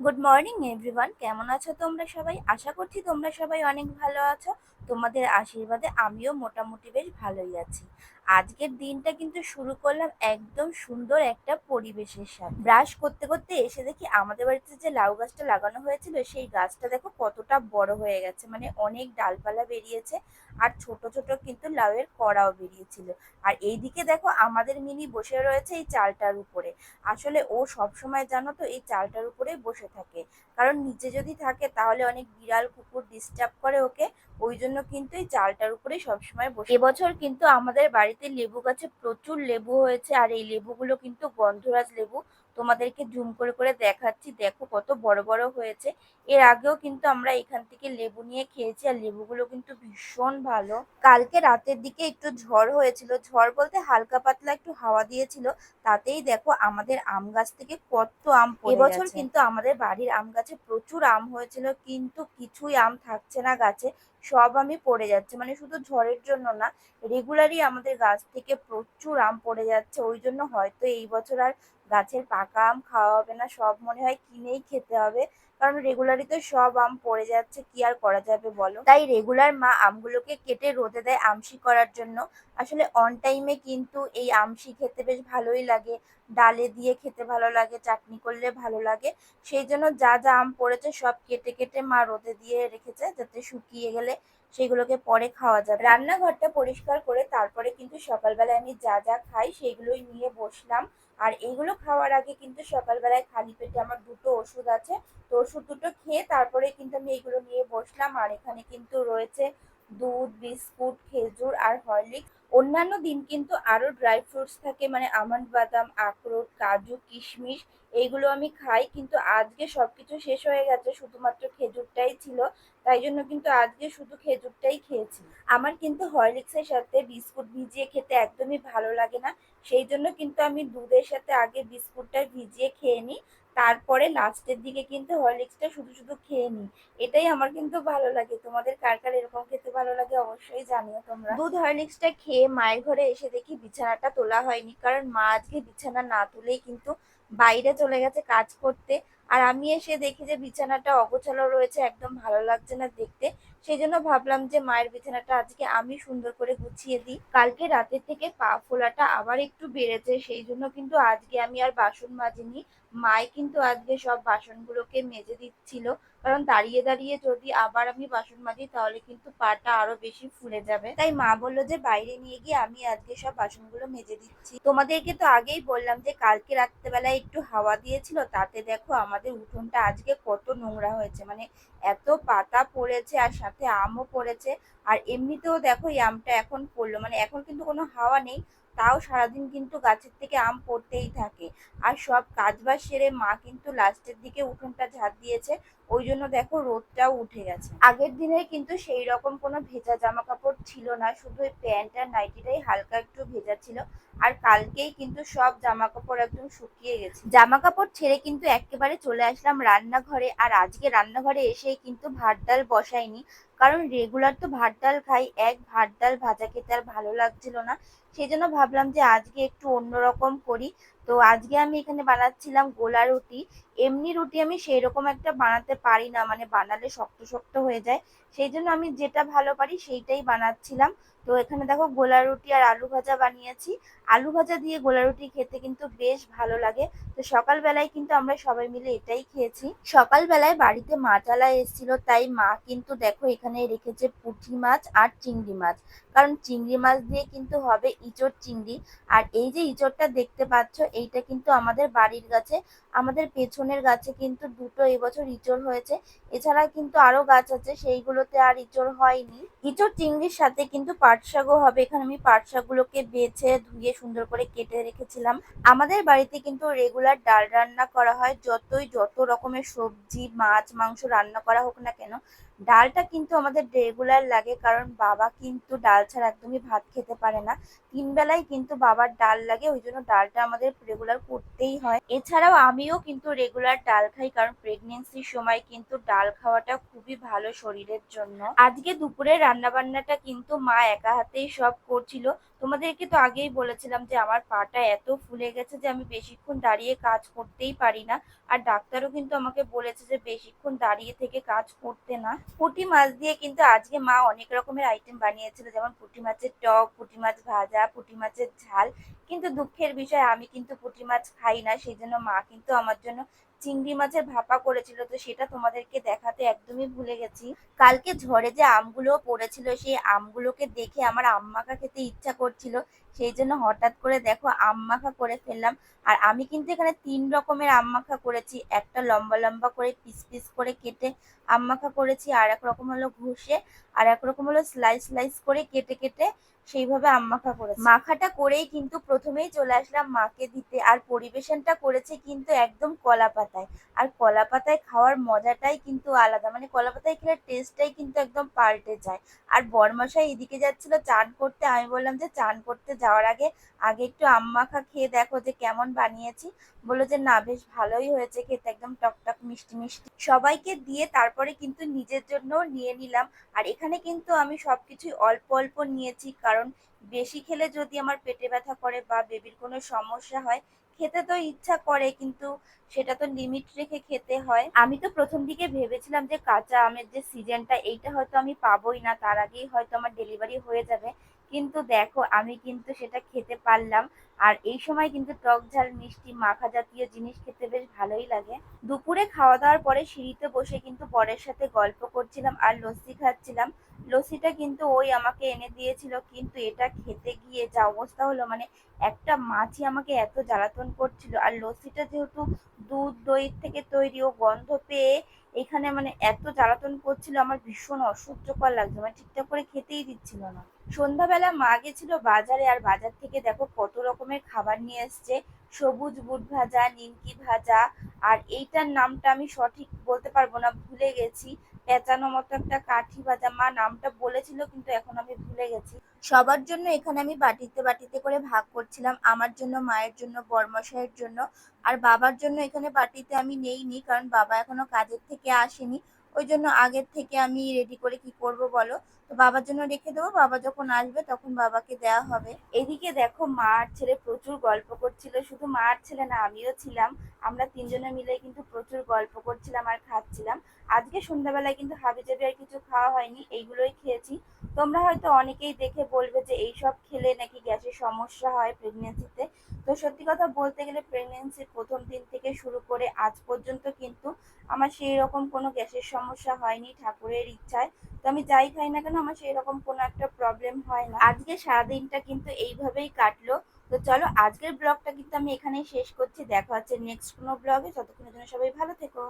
Good morning everyone কেমন আছো তোমরা সবাই? আশা করছি তোমরা সবাই অনেক ভালো আছো। তোমাদের আশীর্বাদে আমিও মোটামুটি বেশ ভালোই আছি। আজকের দিনটা কিন্তু শুরু করলাম একদম সুন্দর একটা পরিবেশের সাথে। ব্রাশ করতে করতে এসে দেখি আমাদের বাড়িতে যে লাউ গাছটা লাগানো হয়েছিল, সেই গাছটা দেখো কতটা বড় হয়ে গেছে। মানে অনেক ডালপালা বেরিয়েছে আর ছোট ছোট কিন্তু লাউয়ের কড়াও বেরিয়েছিল। আর এইদিকে দেখো আমাদের মিনি বসে রয়েছে এই চালটার উপরে। আসলে ও সবসময় জানো তো এই চালটার উপরেই বসে থাকে। কারণ নিচে যদি থাকে তাহলে অনেক বিড়াল কুকুর ডিস্টার্ব করে ওকে। ওই জন্য কিন্তু এই চালটার উপরে সবসময় বসে এবছর কিন্তু আমাদের বাড়িতে লেবু গাছে প্রচুর লেবু হয়েছে, আর এই লেবুগুলো কিন্তু গন্ধরাজ লেবু তোমাদেরকে জুম করে করে দেখাচ্ছি। দেখো কত বড় বড় হয়েছে। এর আগেও কিন্তু আমরা এখান থেকে লেবু নিয়ে খেয়েছি আর লেবুগুলো কিন্তু ভীষণ ভালো। কালকে রাতের দিকে একটু ঝড় হয়েছিল। ঝড় বলতে হালকা পাতলা একটু হাওয়া দিয়েছিল। তাতেই দেখো আমাদের আম গাছ থেকে কত আম এবছর কিন্তু আমাদের বাড়ির আম গাছে প্রচুর আম হয়েছিল, কিন্তু কিছুই আম থাকছে না গাছে। সব আমি পড়ে যাচ্ছে। মানে শুধু ঝড়ের জন্য না রেগুলারই আমাদের গাছ থেকে প্রচুর আম পড়ে যাচ্ছে। ওই জন্য হয়তো এই বছর আর গাছের পাকা আম খাওয়া হবে না, সব মনে হয় কিনেই খেতে হবে। কারণ রেগুলারই তো সব আম পড়ে যাচ্ছে, কি আর করা যাবে বলো? তাই রেগুলার মা আমগুলোকে কেটে রোদে দেয় আমশি করার জন্য। আসলে অন টাইমে কিন্তু এই আমশি খেতে বেশ ভালোই লাগে। ডালে দিয়ে খেতে ভালো লাগে, চাটনি করলে ভালো লাগে। সেই জন্য যা যা আম পড়েছে সব কেটে কেটে মা রোদে দিয়ে রেখেছে, যাতে শুকিয়ে গেলে সেগুলোকে পরে খাওয়া যাবে। রান্নাঘরটা পরিষ্কার করে তারপরে কিন্তু সকালবেলায় আমি যা যা খাই সেগুলোই নিয়ে বসলাম। আর এইগুলো খাওয়ার আগে কিন্তু সকালবেলায় খালি পেটে আমার দুটো ওষুধ আছে। তো ওষুধ দুটো খেয়ে তারপরে কিন্তু আমি এগুলো নিয়ে বসলাম। আর এখানে কিন্তু রয়েছে দুধ, বিস্কুট, খেজুর আর হরলিক্স। অন্যান্য দিন কিন্তু আরও ড্রাই ফ্রুটস থাকে মানে আমন্ড বাদাম, আখরোট, কাজু, কিশমিশ, এইগুলো আমি খাই, কিন্তু আজকে সবকিছু শেষ হয়ে গেছে, শুধুমাত্র খেজুরটাই ছিল, তাই জন্য কিন্তু আজকে শুধু খেজুরটাই খেয়েছি। আমার কিন্তু হরলিক্সের সাথে বিস্কুট ভিজিয়ে খেতে একদমই ভালো লাগে না, সেই জন্য কিন্তু আমি দুধের সাথে আগে বিস্কুটটা ভিজিয়ে খেয়ে নিই তারপরে লাস্টের দিকে কিন্তু হরলিক্সটা শুধু শুধু খেয়ে নিই। এটাই আমার কিন্তু ভালো লাগে। তোমাদের কার কার এরকম খেতে ভালো লাগে অবশ্যই জানিও তোমরা। দুধ হরলিক্সটা খেয়ে মায়ের ঘরে এসে দেখি বিছানাটা তোলা হয়নি। কারণ মা আজকে বিছানা না তুলেই কিন্তু বাইরে চলে গেছে কাজ করতে। আর আমি এসে দেখি যে বিছানাটা অগোছালো রয়েছে, একদম ভালো লাগছে না দেখতে। সেই জন্য ভাবলাম যে মায়ের বিছানাটা আজকে আমি সুন্দর করে গুছিয়ে দিই। কালকে রাতের থেকে পা ফোলাটা আবার একটু বেড়েছে, সেই জন্য কিন্তু আজকে আমি আর বাসন মাজিনি। মায় কিন্তু আজকে সব বাসনগুলোকে মেজে দিচ্ছিল। কারণ দাঁড়িয়ে দাঁড়িয়ে যদি আবার আমি বাসন মাজি, তাহলে কিন্তু পাটা আরও বেশি ফুলে যাবে। তাই মা বলল যে, বাইরে নিয়ে গিয়ে আমি আজকে সব বাসনগুলো মেজে দিচ্ছি। তোমাদেরকে তো আগেই বললাম যে, কালকে রাত্রেবেলায় একটু হাওয়া দিয়েছিল, তাতে দেখো আমাদের উঠোনটা আজকে কত নোংরা হয়েছে। মানে এত পাতা পড়েছে আর সাথে আমও পড়েছে। আর এমনিতেও দেখো এই আমটা এখন পড়ল। মানে এখন কিন্তু কোনো হাওয়া নেই। তাও সারাদিন কিন্তু গাছের থেকে আম পড়তেই থাকে। আর সব কাজবাজ সেরে মা কিন্তু লাস্টের দিকে উঠোনটা ঝাড় দিয়েছে, ওই জন্য দেখো রোদটাও উঠে গেছে। আগের দিনে কিন্তু সেই রকম কোনো ভেজা জামা কাপড় ছিল না, শুধু প্যান্ট আর নাইটিটাই হালকা একটু ভেজা ছিল। আর কালকেই কিন্তু সব জামা কাপড় একদম শুকিয়ে গেছে। জামা কাপড় ছেড়ে কিন্তু একেবারে চলে আসলাম রান্নাঘরে, আর আজকে রান্নাঘরে এসেই কিন্তু ভাত ডাল বসাইনি। কারণ রেগুলার তো ভাত ডাল খাই, এক ভাত ডাল ভাজা খেতে আর ভালো লাগছিল না। সেই জন্য ভাবলাম যে আজকে একটু অন্যরকম করি। তো আজকে আমি এখানে বানাচ্ছিলাম গোলা রুটি। এমনি রুটি আমি সেই রকম একটা বানাতে পারি না মানে বানালে শক্ত শক্ত হয়ে যায়। সেই জন্য আমি যেটা ভালো পারি সেইটাই বানাচ্ছিলাম। তো এখানে দেখো গোলা রুটি আর আলু ভাজা বানিয়েছি। আলু ভাজা দিয়ে গোলা রুটি খেতে কিন্তু বেশ ভালো লাগে। তো সকালবেলায় কিন্তু আমরা সবাই মিলে এটাই খেয়েছি। সকালবেলায় বাড়িতে মাছালা এসেছিল, তাই মা কিন্তু দেখো এখানে রেখেছে পুঁটি মাছ আর চিংড়ি মাছ। কারণ চিংড়ি মাছ দিয়ে কিন্তু হবে ইঁচড় চিংড়ি। আর এই যে ইঁচড়টা দেখতে পাচ্ছ এইটা কিন্তু আমাদের বাড়ির গাছে, আমাদের পেছনের গাছে কিন্তু দুটো এবছর ইঁচড় হয়েছে। এছাড়া কিন্তু আরও গাছ আছে, সেইগুলোতে আর ইঁচড় হয়নি। ইঁচড় চিংড়ির সাথে কিন্তু পাট শাকও হবে। এখানে আমি পাট শাকগুলোকে বেছে ধুয়ে সুন্দর করে কেটে রেখেছিলাম। আমাদের বাড়িতে কিন্তু রেগুলার ডাল রান্না করা হয়। যতই যত রকমের সবজি, মাছ, মাংস রান্না করা হোক না কেন, ডালটা কিন্তু আমাদের রেগুলার লাগে কারণ বাবা কিন্তু ডাল ছাড়া একদমই ভাত খেতে পারে না। তিন বেলায় কিন্তু বাবার ডাল লাগে, ওই জন্য ডালটা আমাদের রেগুলার করতেই হয়। এছাড়াও আমিও কিন্তু রেগুলার ডাল খাই, কারণ প্রেগনেন্সির সময় কিন্তু ডাল খাওয়াটা খুবই ভালো শরীরের জন্য। আজকে দুপুরে রান্নাবান্নাটা কিন্তু মা একা হাতেই সব করছিল। তোমাদেরকে তো আগেই বলেছিলাম যে আমার পাটা এত ফুলে গেছে যে আমি বেশিক্ষণ দাঁড়িয়ে কাজ করতেই পারি না। আর ডাক্তারও কিন্তু আমাকে বলেছে যে বেশিক্ষণ দাঁড়িয়ে থেকে কাজ করতে না। পুঁটি মাছ দিয়ে কিন্তু আজকে মা অনেক রকমের আইটেম বানিয়েছিল, যেমন পুঁটি মাছের টক, পুঁটি মাছ ভাজা, পুঁটি মাছের ঝাল। কিন্তু দুঃখের বিষয়, আমি কিন্তু পুঁটি মাছ খাই না, সেই জন্য মা কিন্তু আমার জন্য চিংড়ি মাছের ভাপা করেছিল, তো সেটা তোমাদেরকে দেখাতে একদমই ভুলে গেছি। কালকে ঝড়ে যে আমগুলো পড়েছিল, সেই আমগুলোকে দেখে আমার আম্মাকা খেতে ইচ্ছা করছিল। সেই জন্য হঠাৎ করে দেখো আম মাখা করে ফেললাম। আর আমি কিন্তু এখানে তিন রকমের আম মাখা করেছি। একটা লম্বা লম্বা করে পিস পিস করে কেটে আম মাখা করেছি, আর এক রকম হলো ঘষে, আর এক রকম হলো স্লাইস স্লাইস করে কেটে কেটে সেইভাবে আম মাখা মাখাটা করেই কিন্তু প্রথমেই চলে আসলাম মাকে দিতে, আর পরিবেশনটা করেছে কিন্তু একদম কলা পাতায়। আর কলা পাতায় খাওয়ার মজাটাই কিন্তু আলাদা মানে কলা পাতায় খেলে টেস্টটাই কিন্তু একদম পাল্টে যায়। আর বরমশাই এদিকে যাচ্ছিল চান করতে, আমি বললাম যে চান করতে যাওয়ার আগে আগে একটু আম মাখা খেয়ে দেখো যে কেমন বানিয়েছি। বলল যে, না, বেশ ভালোই হয়েছে খেতে, একদম টকটক মিষ্টি মিষ্টি। সবাইকে দিয়ে তারপরে কিন্তু নিজের জন্যও নিয়ে নিলাম। আর এখানে কিন্তু আমি সবকিছুই অল্প অল্প নিয়েছি, কারণ বেশি খেলে যদি আমার পেটে ব্যথা করে বা বেবির কোনো সমস্যা হয়, খেতে তো ইচ্ছা করে, কিন্তু সেটা তো লিমিট রেখে খেতে হয়। আমি তো প্রথম দিকে ভেবেছিলাম যে কাঁচা আমের যে সিজনটা এইটা হয়তো আমি পাবোই না, তার আগেই হয়তো আমার ডেলিভারি হয়ে যাবে। কিন্তু দেখো, আমি কিন্তু সেটা খেতে পারলাম। আর এই সময় কিন্তু টক ঝাল, মিষ্টি, মাখা জাতীয় জিনিস খেতে বেশ ভালোই লাগে। দুপুরে খাওয়া দাওয়ার পরে সিঁড়িতে বসে কিন্তু বরের সাথে গল্প করছিলাম আর লস্যি খাচ্ছিলাম। লস্যিটা কিন্তু ওই আমাকে এনে দিয়েছিল, কিন্তু এটা খেতে গিয়ে যা অবস্থা হলো মানে একটা মাছই আমাকে এত জ্বালাতন করছিল। আর লস্যিটা যেহেতু দুধ, দই থেকে তৈরি ও গন্ধ পেয়ে এখানে মানে এত জ্বালাতন করছিল, আমার ভীষণ অসহ্যকর লাগছে। মানে ঠিকঠাক করে খেতেই দিচ্ছিল না। সন্ধ্যাবেলা মা গেছিল বাজারে আর বাজার থেকে দেখো কত রকমের খাবার নিয়ে এসছে। সবুজ বুট ভাজা, নিমকি ভাজা, আর এইটার নামটা আমি সঠিক বলতে পারব না, ভুলে গেছি। পেঁচানো মতো একটা কাঠি ভাজা, মা নামটা বলেছিল কিন্তু এখন আমি ভুলে গেছি। সবার জন্য এখানে আমি বাটিতে বাটিতে করে ভাগ করছিলাম, আমার জন্য, মায়ের জন্য, বরমশাইয়ের জন্য। আর বাবার জন্য এখানে বাটিতে আমি নেইনি, কারণ বাবা এখনও কাজের থেকে আসেনি। ওই জন্য আগের থেকে আমি রেডি করে কি করব বলো? তো বাবার জন্য রেখে দেবো। বাবা যখন আসবে তখন বাবাকে দেওয়া হবে। এদিকে দেখো মা আর ছেলে প্রচুর গল্প করছিল। শুধু মা আর ছেলে না, আমিও ছিলাম। আমরা তিনজনে মিলে কিন্তু প্রচুর গল্প করছিলাম আর খাচ্ছিলাম। আজকে সন্ধ্যাবেলায় কিন্তু হাবিজাবি আর কিছু খাওয়া হয়নি, এইগুলোই খেয়েছি। তোমরা হয়তো অনেকেই দেখে বলবে যে এইসব খেলে নাকি গ্যাসের সমস্যা হয় প্রেগনেন্সিতে তো সত্যি কথা বলতে গেলে প্রেগনেন্সির প্রথম দিন থেকে শুরু করে আজ পর্যন্ত কিন্তু আমার সেই রকম কোনো গ্যাসের সমস্যা হয়নি ঠাকুরের ইচ্ছায়। তো আমি যাই খাই না কেন আমার সেই রকম কোনো একটা প্রবলেম হয় না। আজকে সারাদিনটা কিন্তু এইভাবেই কাটলো। তো চলো আজকের ব্লগটা কিন্তু আমি এখানেই শেষ করছি। দেখা হচ্ছে নেক্সট কোনো ব্লগে ততক্ষণের জন্য সবাই ভালো থেকো।